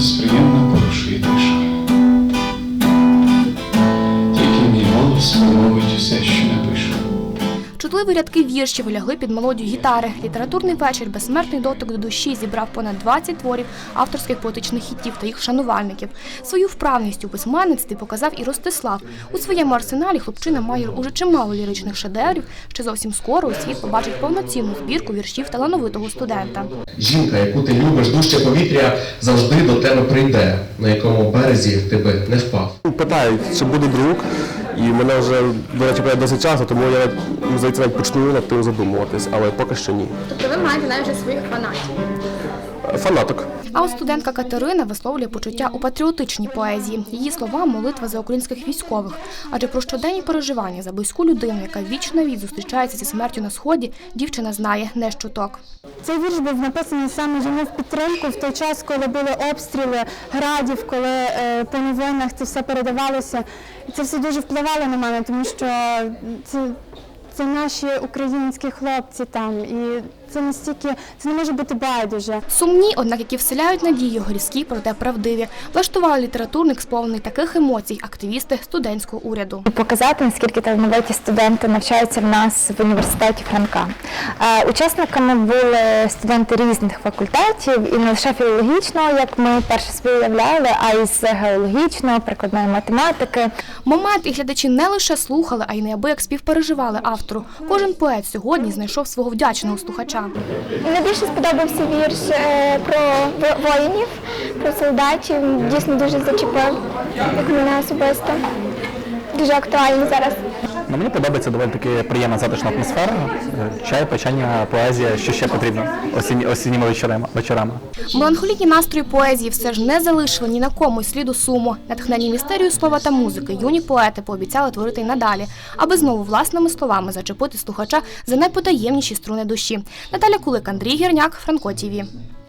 сприємно. Важливі рядки віршів лягли під мелодію гітари. Літературний вечір Безсмертний дотик до душі зібрав понад 20 творів авторських поетичних хітів та їх шанувальників. Свою вправність у письменництві показав і Ростислав. У своєму арсеналі хлопчина має уже чимало ліричних шедеврів. Ще зовсім скоро у світ побачить повноцінну збірку віршів талановитого студента. Жінка, яку ти любиш, дужче повітря завжди до тебе прийде, на якому березі ти би не впав. Питають, чи буде друг, і мене вже, до питають досить часто, тому я здається, почну над тим задумуватись, але поки що ні. Тобто ви маєте навіть своїх фанатів. Фанаток. А от студентка Катерина висловлює почуття у патріотичній поезії. Її слова молитва за українських військових. Адже про щоденні переживання за близьку людину, яка віч на віч зустрічається зі смертю на сході, дівчина знає не щоток. Цей вірш був написаний саме йому в підтримку в той час, коли були обстріли градів, коли е, по новинах це все передавалося. Це все дуже впливало на мене, тому що це, це наші українські хлопці там. І це настільки це не може бути байдуже. Сумні, однак які вселяють надію, грізкі, проте правдиві. Влаштували літературник сповнений таких емоцій активісти студентського уряду. показати, наскільки талановиті студенти навчаються в нас в університеті Франка. Е, Учасниками були студенти різних факультетів, і не лише філологічного, як ми перше собі а й з геологічного, прикладної математики. Момент і глядачі не лише слухали, а й неабияк співпереживали автору. Кожен поет сьогодні знайшов свого вдячного слухача. Найбільше сподобався вірш е, про воїнів, про солдатів. Дійсно дуже зачепив, як мене особисто. Дуже актуально зараз. Ну, мені подобається доволі таки приємна затишна атмосфера. Е, Чай, печення, поезія, що ще потрібно осінні, осінніми вечорами. вечорами. Меланхолітні настрої поезії все ж не залишили ні на комусь сліду суму. Натхнені містерію слова та музики, юні поети пообіцяли творити й надалі, аби знову власними словами зачепити слухача за найпотаємніші струни душі. Наталя Кулик, Андрій Гірняк, Франко ТІВІ.